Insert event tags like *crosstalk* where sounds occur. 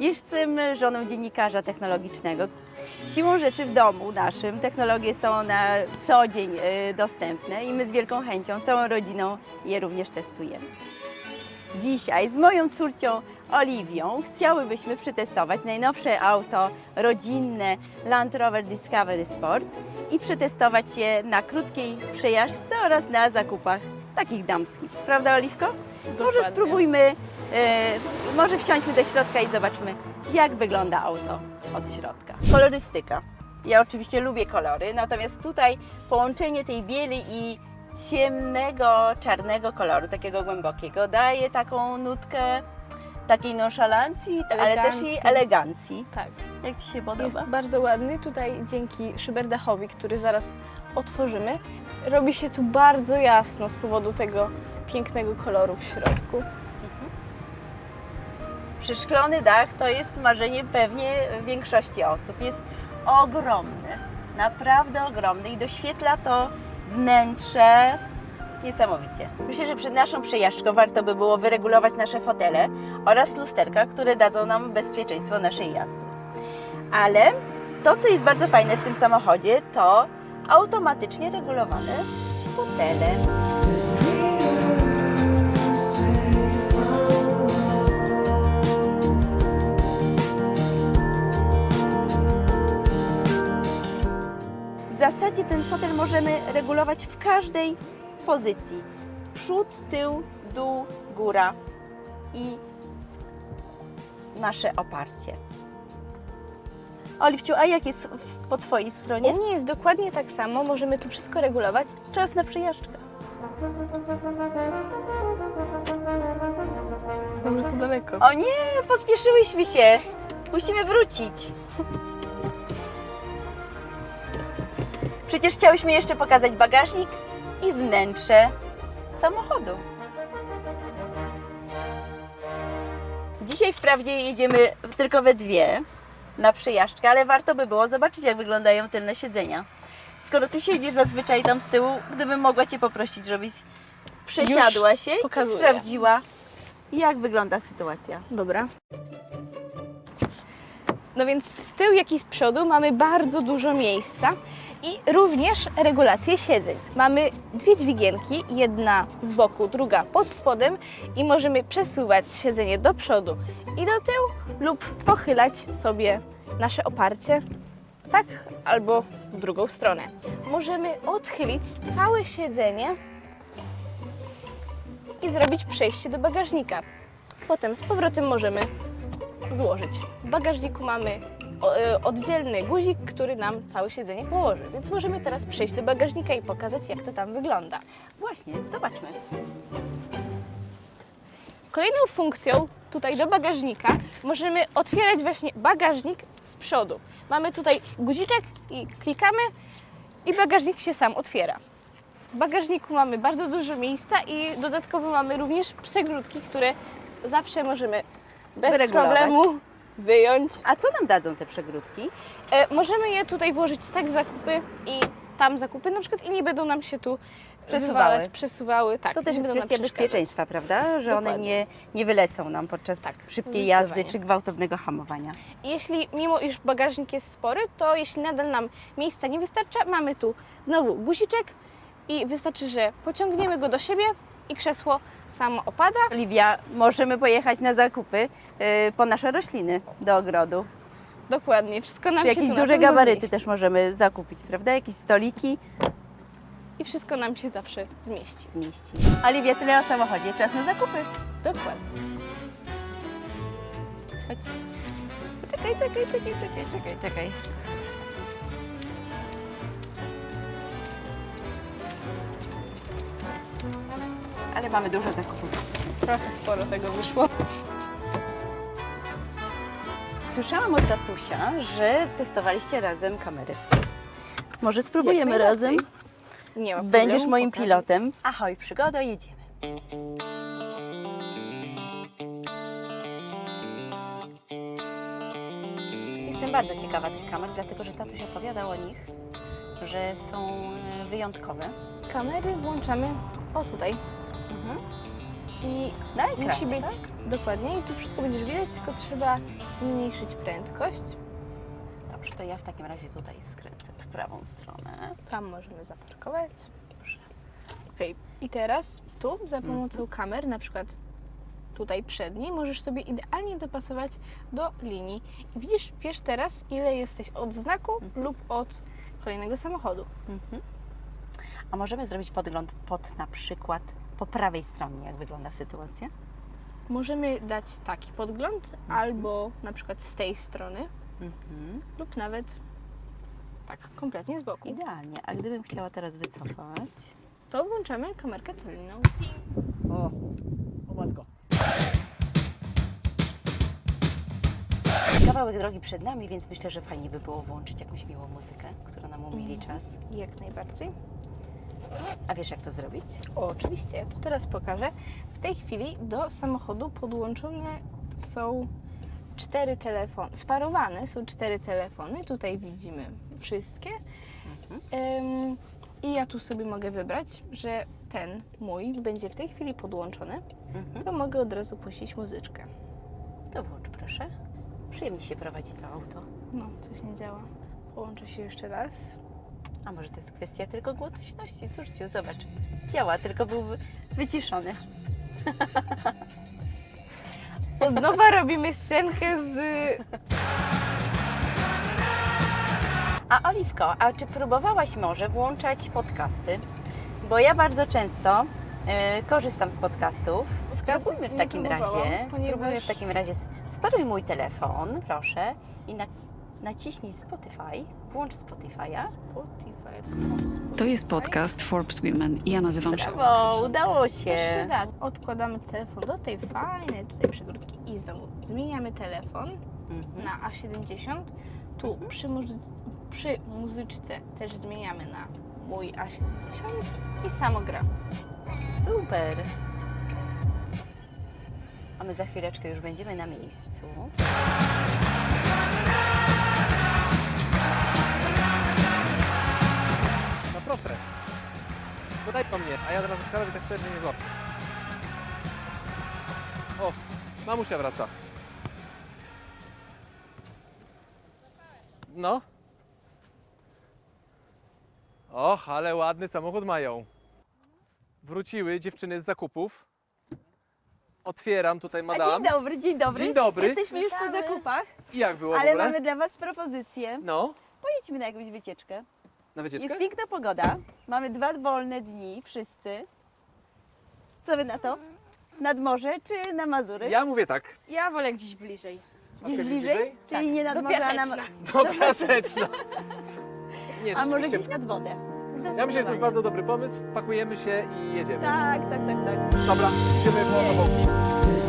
Jestem żoną dziennikarza technologicznego. Siłą rzeczy w domu naszym technologie są na co dzień y, dostępne i my z wielką chęcią, całą rodziną je również testujemy. Dzisiaj z moją córcią Oliwią chciałybyśmy przetestować najnowsze auto rodzinne Land Rover Discovery Sport i przetestować je na krótkiej przejażdżce oraz na zakupach takich damskich. Prawda, Oliwko? Może Dokładnie. spróbujmy, e, może wsiądźmy do środka i zobaczmy, jak wygląda auto od środka. Kolorystyka. Ja oczywiście lubię kolory, natomiast tutaj połączenie tej bieli i ciemnego, czarnego koloru, takiego głębokiego, daje taką nutkę takiej nonszalancji, ale też i elegancji. Tak, Jak Ci się jest podoba? bardzo ładny. Tutaj dzięki szyberdachowi, który zaraz otworzymy, robi się tu bardzo jasno z powodu tego pięknego koloru w środku. Przeszklony dach to jest marzenie pewnie większości osób. Jest ogromny, naprawdę ogromny i doświetla to wnętrze niesamowicie. Myślę, że przed naszą przejażdżką warto by było wyregulować nasze fotele oraz lusterka, które dadzą nam bezpieczeństwo naszej jazdy. Ale to, co jest bardzo fajne w tym samochodzie, to automatycznie regulowane fotele. W zasadzie ten fotel możemy regulować w każdej pozycji. Przód, tył, dół, góra i nasze oparcie. Oliwciu, a jak jest w- po Twojej stronie? U mnie jest dokładnie tak samo, możemy tu wszystko regulować. Czas na przejażdżkę. Może to daleko. O nie, pospieszyłyśmy się. Musimy wrócić. Przecież chciałyśmy jeszcze pokazać bagażnik i wnętrze samochodu. Dzisiaj wprawdzie jedziemy tylko we dwie na przejażdżkę, ale warto by było zobaczyć, jak wyglądają tylne siedzenia. Skoro ty siedzisz zazwyczaj tam z tyłu, gdybym mogła cię poprosić, żebyś przesiadła się i pokazuję. sprawdziła, jak wygląda sytuacja. Dobra. No więc z tyłu, jak i z przodu mamy bardzo dużo miejsca i również regulację siedzeń. Mamy dwie dźwigienki, jedna z boku, druga pod spodem i możemy przesuwać siedzenie do przodu i do tyłu lub pochylać sobie nasze oparcie tak albo w drugą stronę. Możemy odchylić całe siedzenie i zrobić przejście do bagażnika. Potem z powrotem możemy złożyć. W bagażniku mamy oddzielny guzik, który nam całe siedzenie położy. Więc możemy teraz przejść do bagażnika i pokazać, jak to tam wygląda. Właśnie, zobaczmy. Kolejną funkcją tutaj do bagażnika możemy otwierać właśnie bagażnik z przodu. Mamy tutaj guziczek i klikamy i bagażnik się sam otwiera. W bagażniku mamy bardzo dużo miejsca i dodatkowo mamy również przegródki, które zawsze możemy bez problemu wyjąć. A co nam dadzą te przegródki? E, możemy je tutaj włożyć tak zakupy i tam zakupy na przykład i nie będą nam się tu Przesuwały. wywalać, przesuwały. Tak, To też jest kwestia bezpieczeństwa, prawda? Że one Dokładnie. nie, nie wylecą nam podczas Tak, szybkiej jazdy czy gwałtownego hamowania. Jeśli, mimo iż bagażnik jest spory, to jeśli nadal nam miejsca nie wystarcza, mamy tu znowu guziczek i wystarczy, że pociągniemy go do siebie i krzesło samo opada. Oliwia, możemy pojechać na zakupy y, po nasze rośliny do ogrodu. Dokładnie, wszystko nam Czy się jakieś tu na duże pewno gabaryty zmieści. też możemy zakupić, prawda? Jakieś stoliki I wszystko nam się zawsze zmieści. zmieści. Oliwia, tyle o samochodzie. Czas na zakupy. Dokładnie. Chodź. Czekaj, czekaj, czekaj, czekaj, czekaj, czekaj. Mamy dużo zakupów. Trochę sporo tego wyszło. Słyszałam od tatusia, że testowaliście razem kamery. Może spróbujemy Jak najbardziej. razem? Nie ma Będziesz problemu, moim pokażę. pilotem. Ahoj, przygodo, jedziemy. Jestem bardzo ciekawa tych kamer, dlatego że tatuś opowiadał o nich, że są e, wyjątkowe. Kamery włączamy o tutaj. Mhm. I Na ekranie, musi być tak? dokładnie i tu wszystko będziesz widać, tylko trzeba zmniejszyć prędkość. Dobrze, to ja w takim razie tutaj skręcę w prawą stronę. Tam możemy zaparkować. Okej. I teraz tu za pomocą kamer, na przykład tutaj przedniej, możesz sobie idealnie dopasować do linii. I widzisz, wiesz teraz, ile jesteś od znaku lub od kolejnego samochodu. Mhm. A możemy zrobić podgląd pod na przykład po prawej stronie, jak wygląda sytuacja? Możemy dać taki podgląd, albo na przykład z tej strony, Mhm. lub nawet tak kompletnie z boku. Idealnie. A gdybym chciała teraz wycofać? To włączamy kamerkę tylną. O, o matko. Kawałek drogi przed nami, więc myślę, że fajnie by było włączyć jakąś miłą muzykę, która nam umili czas. Jak najbardziej. A wiesz, jak to zrobić? O, oczywiście, ja to teraz pokażę. W tej chwili do samochodu podłączone są cztery telefony. Sparowane są cztery telefony. Tutaj widzimy wszystkie. Em, I ja tu sobie mogę wybrać, że ten mój będzie w tej chwili podłączony. Mhm. To mogę od razu puścić muzyczkę. To włącz proszę. Przyjemnie się prowadzi to auto. No, coś nie działa. Połączę się jeszcze raz. A może to jest kwestia tylko głośności? Cóż cię, zobacz. Działa, tylko był wy- wyciszony. *laughs* Od nowa robimy scenkę z A Oliwko, a czy próbowałaś może włączać podcasty? Bo ja bardzo często e, korzystam z podcastów. Spróbujmy w takim razie. ponieważ- Spróbujmy w takim razie. Sparuj mój telefon, proszę, i na, naciśnij Spotify. Włącz Spotify'a. Spotify. To jest podcast Forbes Women i ja nazywam się. Brawo, udało się się. da. Odkładamy telefon do tej fajnej tutaj przegródki i znowu zmieniamy telefon Mhm. na A70. Tu przy, muzy- przy muzyczce też zmieniamy na mój A70 i samo gra. Super. A my za chwileczkę już będziemy na miejscu. No proszę. Daj to mnie, a ja teraz odkarowi tak szczerze nie złapię. O, mamusia wraca. No. Och, ale ładny samochód mają. Wróciły dziewczyny z zakupów. Otwieram tutaj madam. dzień dobry, dzień dobry. Dzień dobry. Jesteśmy już po zakupach, I jak było w ale ogóle? mamy dla Was propozycję. No, Pojedźmy na jakąś wycieczkę. na wycieczkę? Jest piękna pogoda. Mamy dwa wolne dni, wszyscy. Co Wy na to? Nad morze czy na Mazury? Ja mówię tak. Ja wolę gdzieś bliżej. Gdzieś bliżej? Czyli nie nad do morze, a na... Piaseczna. Do Piaseczna. Nie, A może rzeczywiście. gdzieś nad wodę? Ja myślę, że to jest bardzo dobry pomysł. Pakujemy się i jedziemy. Tak, tak, tak, tak. Dobra, idziemy po.